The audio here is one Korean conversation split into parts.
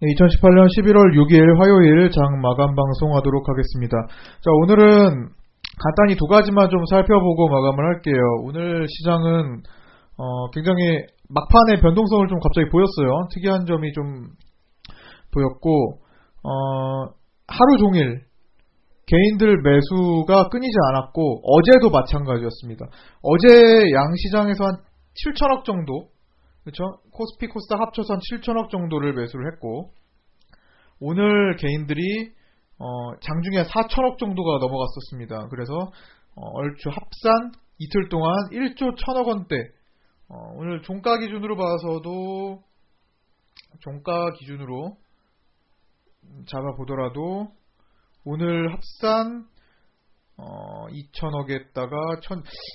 2018년 11월 6일 화요일 장 마감 방송하도록 하겠습니다. 자, 오늘은 간단히 두 가지만 좀 살펴보고 마감을 할게요. 오늘 시장은 어, 굉장히 막판에 변동성을 좀 갑자기 보였어요. 특이한 점이 좀 보였고 어, 하루 종일 개인들 매수가 끊이지 않았고 어제도 마찬가지였습니다. 어제 양시장에서 한 7천억 정도 그렇죠? 코스피 코스닥 합쳐서 한 7천억 정도를 매수를 했고 오늘 개인들이 어, 장중에 4천억 정도가 넘어갔었습니다. 그래서 어, 얼추 합산 이틀 동안 1조 1천억 원대 어, 오늘 종가 기준으로 봐서도 종가 기준으로 잡아보더라도 오늘 합산 어, 2천억에다가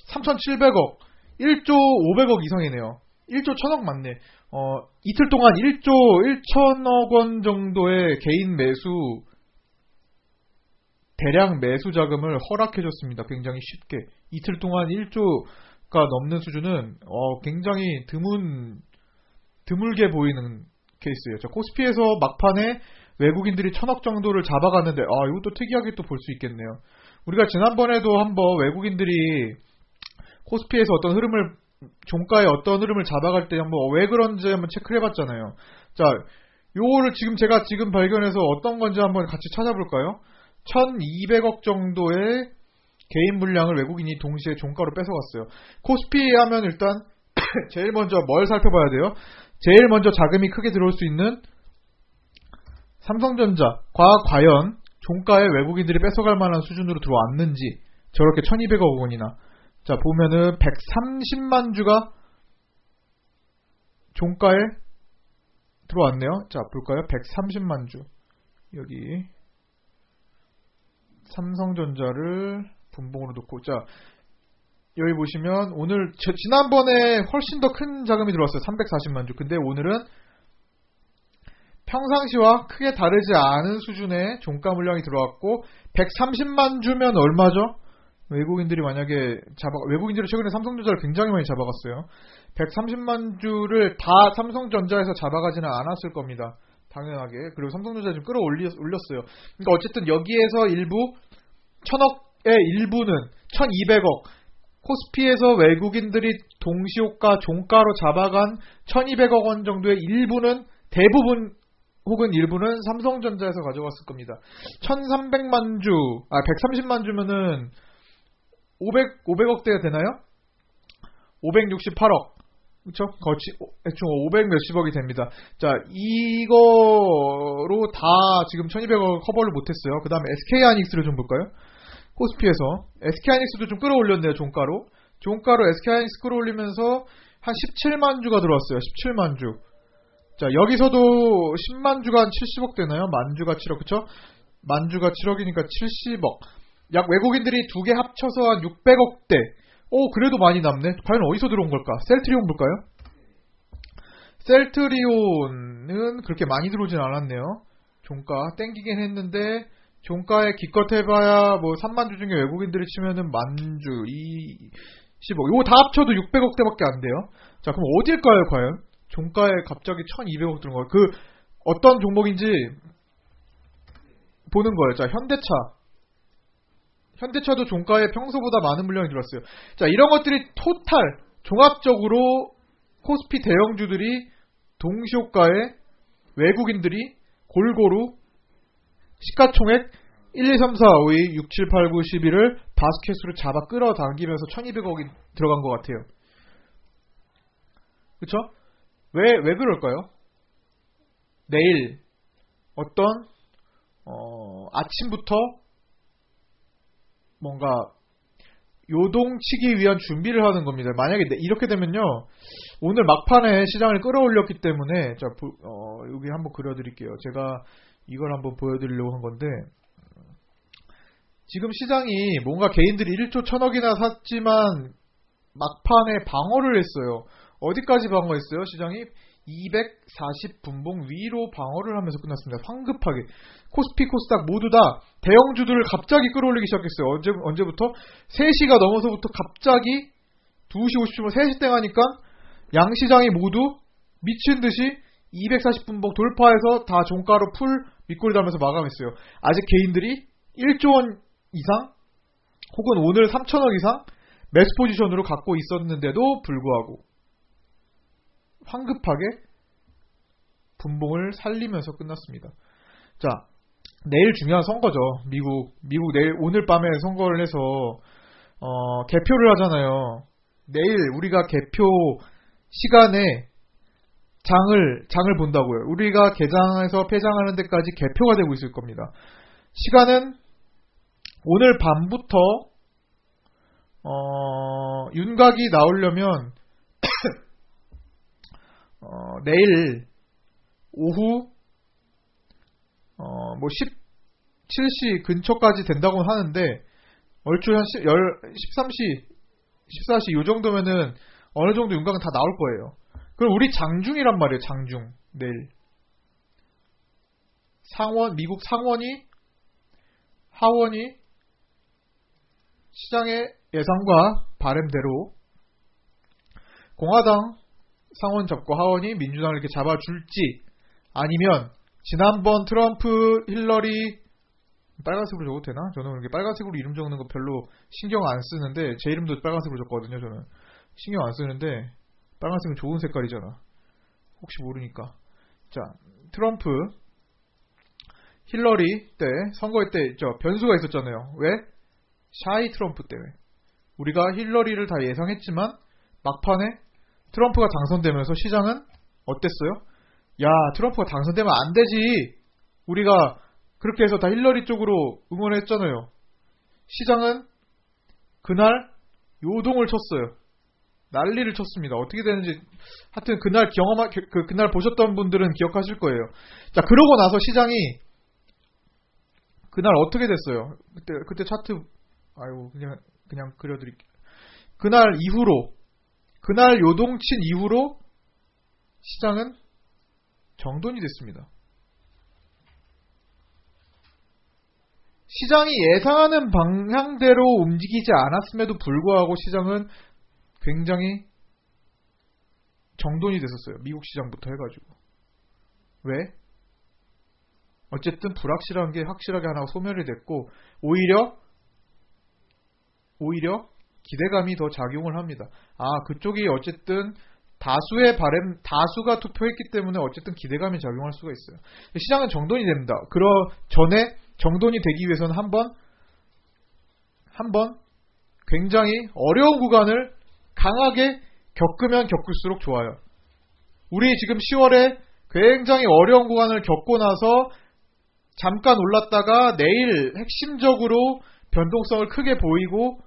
3,700억 1조 500억 이상이네요. 1조 1000억 맞네. 어, 이틀 동안 1조 1천억 원 정도의 개인 매수 대량 매수 자금을 허락해줬습니다. 굉장히 쉽게 이틀 동안 1조가 넘는 수준은 어, 굉장히 드문 드물게 보이는 케이스예요. 자, 코스피에서 막판에 외국인들이 천억 정도를 잡아갔는데 아 이것도 특이하게 또 볼 수 있겠네요. 우리가 지난번에도 한번 외국인들이 코스피에서 어떤 흐름을 종가의 어떤 흐름을 잡아갈 때 한번 왜 그런지 한번 체크를 해봤잖아요. 자, 요거를 지금 제가 지금 발견해서 어떤 건지 한번 같이 찾아볼까요? 1200억 정도의 개인 물량을 외국인이 동시에 종가로 뺏어갔어요. 코스피 하면 일단 제일 먼저 뭘 살펴봐야 돼요? 제일 먼저 자금이 크게 들어올 수 있는 삼성전자 과 과연 종가에 외국인들이 뺏어갈 만한 수준으로 들어왔는지 저렇게 1200억 원이나 자, 보면은 130만 주가 종가에 들어왔네요. 자, 볼까요? 130만 주. 여기 삼성전자를 분봉으로 놓고 자, 여기 보시면 오늘 지난번에 훨씬 더 큰 자금이 들어왔어요. 340만 주. 근데 오늘은 평상시와 크게 다르지 않은 수준의 종가 물량이 들어왔고 130만 주면 얼마죠? 외국인들이 만약에 잡아 외국인들이 최근에 삼성전자를 굉장히 많이 잡아갔어요. 130만 주를 다 삼성전자에서 잡아가지는 않았을 겁니다. 당연하게. 그리고 삼성전자 좀 끌어올렸어요. 그러니까 어쨌든 여기에서 일부 천억의 일부는 1200억 코스피에서 외국인들이 동시호가 종가로 잡아간 1200억 원 정도의 일부는 대부분 혹은 일부는 삼성전자에서 가져갔을 겁니다. 1300만 주, 아 130만 주면은 500, 500억대가 되나요? 568억. 그쵸? 거치, 대충 500 몇십억이 됩니다. 자, 이거로 다 지금 1200억 커버를 못했어요. 그 다음에 SK 하이닉스를 좀 볼까요? 코스피에서. SK 하이닉스도 좀 끌어올렸네요, 종가로. 종가로 SK 하이닉스 끌어올리면서 한 17만 주가 들어왔어요. 17만 주. 자, 여기서도 10만 주가 한 70억 되나요? 만 주가 7억, 그쵸? 만 주가 7억이니까 70억. 약 외국인들이 두 개 합쳐서 한 600억대. 오, 그래도 많이 남네. 과연 어디서 들어온 걸까? 셀트리온 볼까요? 셀트리온은 그렇게 많이 들어오진 않았네요. 종가 땡기긴 했는데 종가에 기껏 해봐야 뭐 3만 주 중에 외국인들이 치면은 만주, 20억. 이거 다 합쳐도 600억대밖에 안 돼요. 자, 그럼 어딜까요, 과연? 종가에 갑자기 1200억 들은 거예요. 그 어떤 종목인지 보는 거예요. 자, 현대차. 현대차도 종가에 평소보다 많은 물량이 들어왔어요. 자, 이런 것들이 토탈, 종합적으로 코스피 대형주들이 동시호가에 외국인들이 골고루 시가총액 1, 2, 3, 4, 5, 2, 6, 7, 8, 9, 11을 바스켓으로 잡아 끌어당기면서 1200억이 들어간 것 같아요. 그쵸? 왜, 왜 그럴까요? 내일 어떤, 어, 아침부터 뭔가 요동치기 위한 준비를 하는 겁니다. 만약에 이렇게 되면요. 오늘 막판에 시장을 끌어올렸기 때문에 자, 어, 여기 한번 그려드릴게요. 제가 이걸 한번 보여드리려고 한 건데 지금 시장이 뭔가 개인들이 1조 천억이나 샀지만 막판에 방어를 했어요. 어디까지 방어했어요? 시장이 240 분봉 위로 방어를 하면서 끝났습니다. 황급하게. 코스피, 코스닥 모두 다 대형주들을 갑자기 끌어올리기 시작했어요. 언제, 언제부터? 3시가 넘어서부터 갑자기 2시 50분, 3시 땡 하니까 양시장이 모두 미친 듯이 240분봉 돌파해서 다 종가로 풀 밑골이 달면서 마감했어요. 아직 개인들이 1조 원 이상 혹은 오늘 3천억 이상 매수 포지션으로 갖고 있었는데도 불구하고 황급하게 분봉을 살리면서 끝났습니다. 자, 내일 중요한 선거죠. 미국 미국 내일 오늘 밤에 선거를 해서 어, 개표를 하잖아요. 내일 우리가 개표 시간에 장을 장을 본다고요. 우리가 개장해서 폐장하는 데까지 개표가 되고 있을 겁니다. 시간은 오늘 밤부터 어, 윤곽이 나오려면 어, 내일 오후 어, 뭐 17시 근처까지 된다고 하는데 얼추 한 10, 13시 14시 요 정도면은 어느 정도 윤곽은 다 나올 거예요. 그럼 우리 장중이란 말이에요. 장중 내일 상원 미국 상원이 하원이 시장의 예상과 바램대로 공화당 상원 잡고 하원이 민주당을 이렇게 잡아줄지 아니면 지난번 트럼프 힐러리 빨간색으로 적어도 되나? 저는 이렇게 빨간색으로 이름 적는 거 별로 신경 안 쓰는데 제 이름도 빨간색으로 적거든요. 저는 신경 안 쓰는데 빨간색은 좋은 색깔이잖아. 혹시 모르니까. 자, 트럼프 힐러리 때 선거회 때저 변수가 있었잖아요. 왜? 샤이 트럼프 때문에. 우리가 힐러리를 다 예상했지만 막판에 트럼프가 당선되면서 시장은 어땠어요? 야, 트럼프가 당선되면 안 되지. 우리가 그렇게 해서 다 힐러리 쪽으로 응원했잖아요. 시장은 그날 요동을 쳤어요. 난리를 쳤습니다. 어떻게 되는지 하여튼 그날 경험하 그 그날 보셨던 분들은 기억하실 거예요. 자, 그러고 나서 시장이 그날 어떻게 됐어요? 그때 그때 차트 아이고 그냥 그냥 그려 드릴게요. 그날 이후로 그날 요동친 이후로 시장은 정돈이 됐습니다. 시장이 예상하는 방향대로 움직이지 않았음에도 불구하고 시장은 굉장히 정돈이 됐었어요. 미국 시장부터 해가지고. 왜? 어쨌든 불확실한 게 확실하게 하나 소멸이 됐고, 오히려, 오히려 기대감이 더 작용을 합니다. 아, 그쪽이 어쨌든 다수의 바램, 다수가 투표했기 때문에 어쨌든 기대감이 작용할 수가 있어요. 시장은 정돈이 됩니다. 그러 전에 정돈이 되기 위해서는 한 번, 한 번 굉장히 어려운 구간을 강하게 겪으면 겪을수록 좋아요. 우리 지금 10월에 굉장히 어려운 구간을 겪고 나서 잠깐 올랐다가 내일 핵심적으로 변동성을 크게 보이고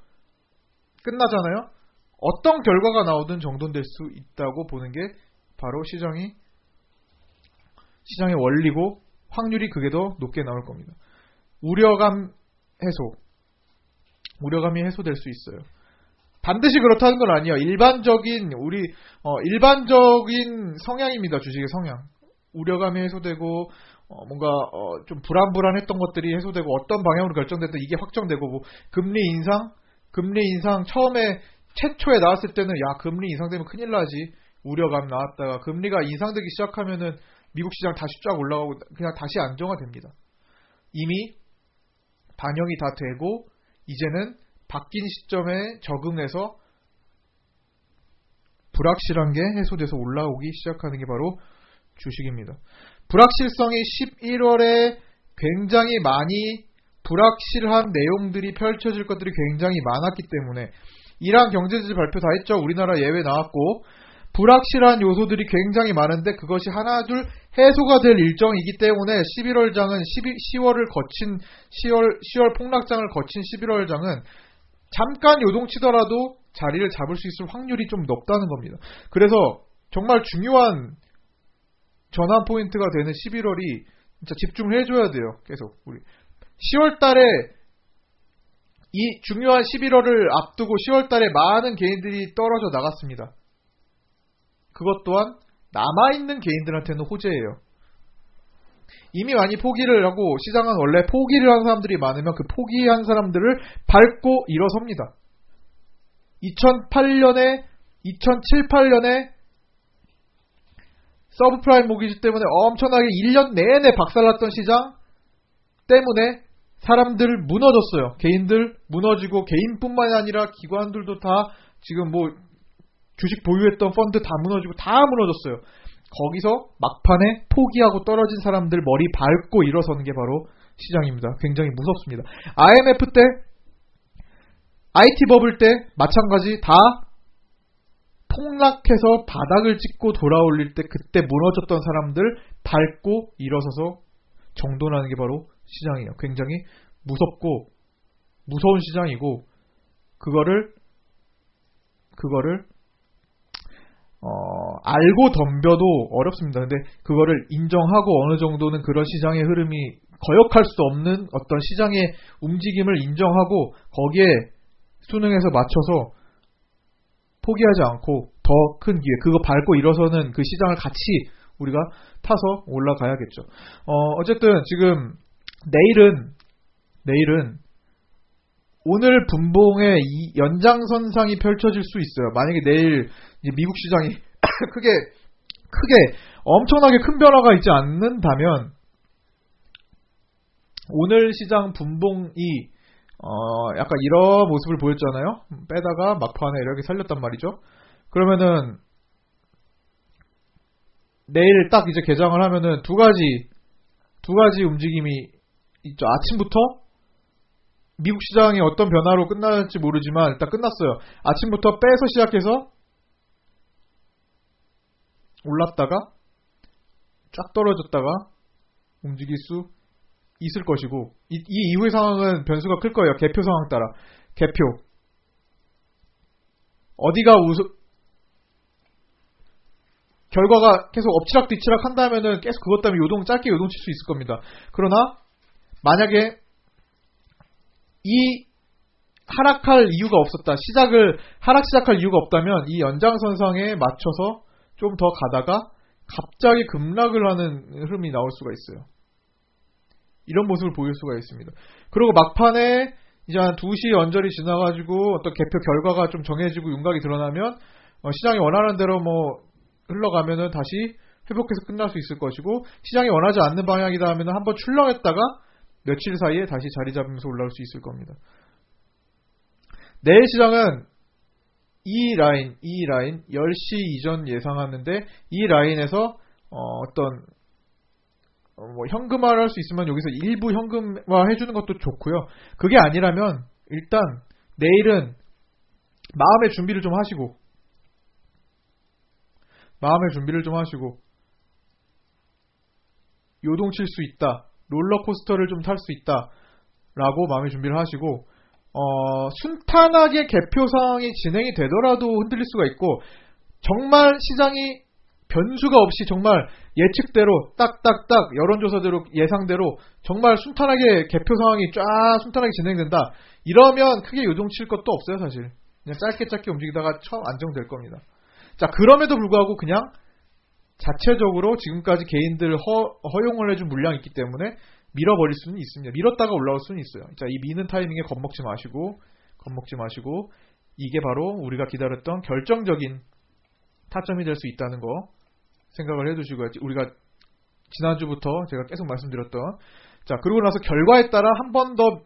끝나잖아요. 어떤 결과가 나오든 정돈될 수 있다고 보는 게 바로 시장이 시장의 원리고 확률이 그게 더 높게 나올 겁니다. 우려감 해소. 우려감이 해소될 수 있어요. 반드시 그렇다는 건 아니에요. 일반적인 우리 어, 일반적인 성향입니다. 주식의 성향. 우려감이 해소되고 어, 뭔가 어, 좀 불안불안했던 것들이 해소되고 어떤 방향으로 결정됐든 이게 확정되고 뭐 금리 인상, 금리 인상 처음에 최초에 나왔을 때는 야 금리 인상되면 큰일 나지 우려감 나왔다가 금리가 인상되기 시작하면은 미국 시장 다시 쫙 올라가고 그냥 다시 안정화됩니다. 이미 반영이 다 되고 이제는 바뀐 시점에 적응해서 불확실한 게 해소돼서 올라오기 시작하는 게 바로 주식입니다. 불확실성이 11월에 굉장히 많이 불확실한 내용들이 펼쳐질 것들이 굉장히 많았기 때문에 이란 경제지 발표 다 했죠. 우리나라 예외 나왔고 불확실한 요소들이 굉장히 많은데 그것이 하나둘 해소가 될 일정이기 때문에 11월장은 12, 10월을 거친 10월 10월 폭락장을 거친 11월장은 잠깐 요동치더라도 자리를 잡을 수 있을 확률이 좀 높다는 겁니다. 그래서 정말 중요한 전환 포인트가 되는 11월이 진짜 집중을 해줘야 돼요. 계속 우리 10월 달에 이 중요한 11월을 앞두고 10월 달에 많은 개인들이 떨어져 나갔습니다. 그것 또한 남아있는 개인들한테는 호재예요. 이미 많이 포기를 하고 시장은 원래 포기를 한 사람들이 많으면 그 포기한 사람들을 밟고 일어섭니다. 2008년에 2007, 8년에 서브프라임 모기지 때문에 엄청나게 1년 내내 박살났던 시장 때문에 사람들 무너졌어요. 개인들 무너지고 개인뿐만이 아니라 기관들도 다 지금 뭐 주식 보유했던 펀드 다 무너지고 다 무너졌어요. 거기서 막판에 포기하고 떨어진 사람들 머리 밟고 일어서는 게 바로 시장입니다. 굉장히 무섭습니다. IMF 때, IT 버블 때 마찬가지 다 폭락해서 바닥을 찍고 돌아올릴 때 그때 무너졌던 사람들 밟고 일어서서 정돈하는 게 바로 시장이에요. 굉장히 무섭고 무서운 시장이고 그거를 그거를 어, 알고 덤벼도 어렵습니다. 근데 그거를 인정하고 어느 정도는 그런 시장의 흐름이 거역할 수 없는 어떤 시장의 움직임을 인정하고 거기에 수능에서 맞춰서 포기하지 않고 더 큰 기회, 그거 밟고 일어서는 그 시장을 같이 우리가 타서 올라가야겠죠. 어, 어쨌든 지금 내일은, 내일은 오늘 분봉의 이 연장선상이 펼쳐질 수 있어요. 만약에 내일 미국 시장이 크게, 크게 엄청나게 큰 변화가 있지 않는다면 오늘 시장 분봉이 어, 약간 이런 모습을 보였잖아요. 빼다가 막판에 이렇게 살렸단 말이죠. 그러면은 내일 딱 이제 개장을 하면은 두 가지 두 가지 움직임이. 아침부터 미국 시장이 어떤 변화로 끝날지 모르지만 일단 끝났어요. 아침부터 빼서 시작해서 올랐다가 쫙 떨어졌다가 움직일 수 있을 것이고 이, 이 이후의 상황은 변수가 클 거예요. 개표 상황 따라 개표 어디가 우수 결과가 계속 엎치락뒤치락 한다면은 계속 그것 때문에 요동 짧게 요동칠 수 있을 겁니다. 그러나 만약에 이 하락할 이유가 없었다. 시작을 하락 시작할 이유가 없다면 이 연장선상에 맞춰서 좀 더 가다가 갑자기 급락을 하는 흐름이 나올 수가 있어요. 이런 모습을 보일 수가 있습니다. 그리고 막판에 이제 한 2시 연절이 지나가지고 어떤 개표 결과가 좀 정해지고 윤곽이 드러나면 어, 시장이 원하는 대로 뭐 흘러가면은 다시 회복해서 끝날 수 있을 것이고 시장이 원하지 않는 방향이다 하면 한번 출렁했다가 며칠 사이에 다시 자리 잡으면서 올라올 수 있을 겁니다. 내일 시장은 이 라인, 이 라인 10시 이전 예상하는데 이 라인에서 어, 떤 어, 뭐 현금화를 할 수 있으면 여기서 일부 현금화 해주는 것도 좋고요. 그게 아니라면 일단 내일은 마음의 준비를 좀 하시고 마음의 준비를 좀 하시고 요동칠 수 있다. 롤러코스터를 좀 탈 수 있다. 라고 마음의 준비를 하시고 어, 순탄하게 개표 상황이 진행이 되더라도 흔들릴 수가 있고 정말 시장이 변수가 없이 정말 예측대로 딱딱딱 여론조사대로 예상대로 정말 순탄하게 개표 상황이 쫙 순탄하게 진행된다. 이러면 크게 요동칠 것도 없어요 사실. 그냥 짧게 짧게 움직이다가 처음 안정될 겁니다. 자 그럼에도 불구하고 그냥 자체적으로 지금까지 개인들 허, 허용을 해준 물량이 있기 때문에 밀어버릴 수는 있습니다. 밀었다가 올라올 수는 있어요. 자, 이 미는 타이밍에 겁먹지 마시고, 겁먹지 마시고, 이게 바로 우리가 기다렸던 결정적인 타점이 될 수 있다는 거 생각을 해두시고, 우리가 지난주부터 제가 계속 말씀드렸던, 자, 그러고 나서 결과에 따라 한 번 더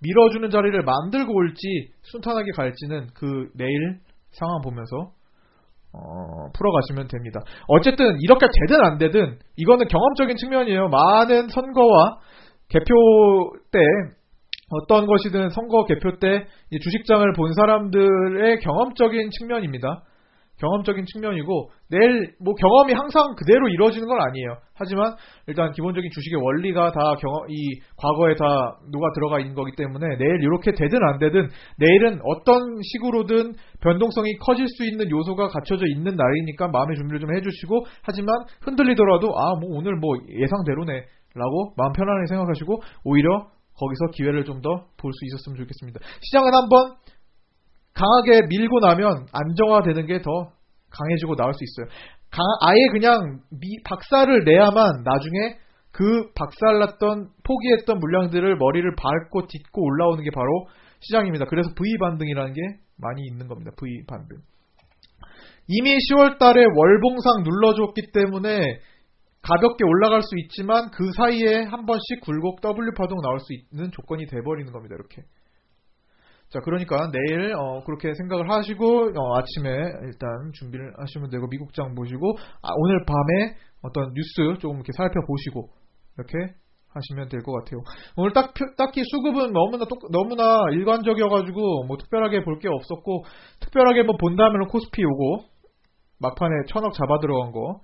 밀어주는 자리를 만들고 올지, 순탄하게 갈지는 그 내일 상황 보면서 어, 풀어가시면 됩니다. 어쨌든 이렇게 되든 안 되든 이거는 경험적인 측면이에요. 많은 선거와 개표 때 어떤 것이든 선거 개표 때 주식장을 본 사람들의 경험적인 측면입니다. 경험적인 측면이고 내일 뭐 경험이 항상 그대로 이루어지는 건 아니에요. 하지만 일단 기본적인 주식의 원리가 다 경험 이 과거에 다 녹아 들어가 있는 거기 때문에 내일 이렇게 되든 안 되든 내일은 어떤 식으로든 변동성이 커질 수 있는 요소가 갖춰져 있는 날이니까 마음의 준비를 좀 해주시고 하지만 흔들리더라도 아 뭐 오늘 뭐 예상대로네라고 마음 편안하게 생각하시고 오히려 거기서 기회를 좀 더 볼 수 있었으면 좋겠습니다. 시장은 한번 강하게 밀고 나면 안정화되는 게 더 강해지고 나올 수 있어요. 강, 아예 그냥 미, 박살을 내야만 나중에 그 박살났던 포기했던 물량들을 머리를 밟고 딛고 올라오는 게 바로 시장입니다. 그래서 V 반등이라는 게 많이 있는 겁니다. V 반등. 이미 10월 달에 월봉상 눌러줬기 때문에 가볍게 올라갈 수 있지만 그 사이에 한 번씩 굴곡 W 파동 나올 수 있는 조건이 돼버리는 겁니다. 이렇게. 자, 그러니까 내일 어, 그렇게 생각을 하시고 어, 아침에 일단 준비를 하시면 되고 미국장 보시고 아, 오늘 밤에 어떤 뉴스 조금 이렇게 살펴보시고 이렇게 하시면 될 것 같아요. 오늘 딱 딱히 수급은 너무나 똑, 너무나 일관적이어가지고 뭐 특별하게 볼 게 없었고 특별하게 뭐 본다면 코스피 요거 막판에 천억 잡아 들어간 거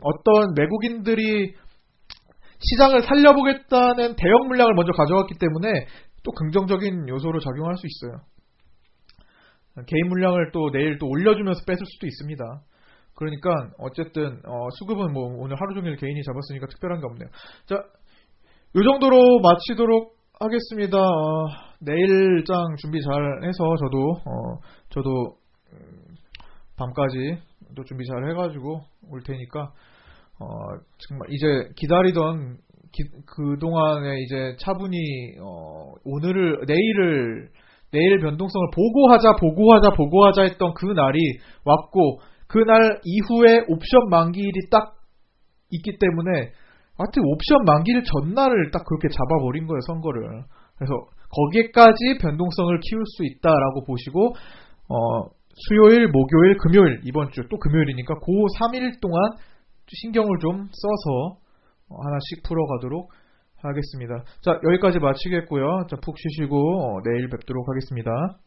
어떤 외국인들이 시장을 살려보겠다는 대형 물량을 먼저 가져왔기 때문에 또 긍정적인 요소로 작용할 수 있어요. 개인 물량을 또 내일 또 올려주면서 뺏을 수도 있습니다. 그러니까 어쨌든 어, 수급은 뭐 오늘 하루 종일 개인이 잡았으니까 특별한 게 없네요. 자, 요 정도로 마치도록 하겠습니다. 어, 내일 장 준비 잘 해서 저도 어, 저도 음, 밤까지 또 준비 잘 해가지고 올 테니까 어, 정말 이제 기다리던 그 동안에 이제 차분히 어, 오늘을 내일을 내일 변동성을 보고하자 보고하자 보고하자 했던 그 날이 왔고 그 날 이후에 옵션 만기일이 딱 있기 때문에 하여튼 옵션 만기일 전날을 딱 그렇게 잡아버린 거예요 선거를. 그래서 거기에까지 변동성을 키울 수 있다라고 보시고 어, 수요일, 목요일, 금요일 이번 주 또 금요일이니까 그 3일 동안 신경을 좀 써서 하나씩 풀어가도록 하겠습니다. 자, 여기까지 마치겠고요. 자, 푹 쉬시고 어, 내일 뵙도록 하겠습니다.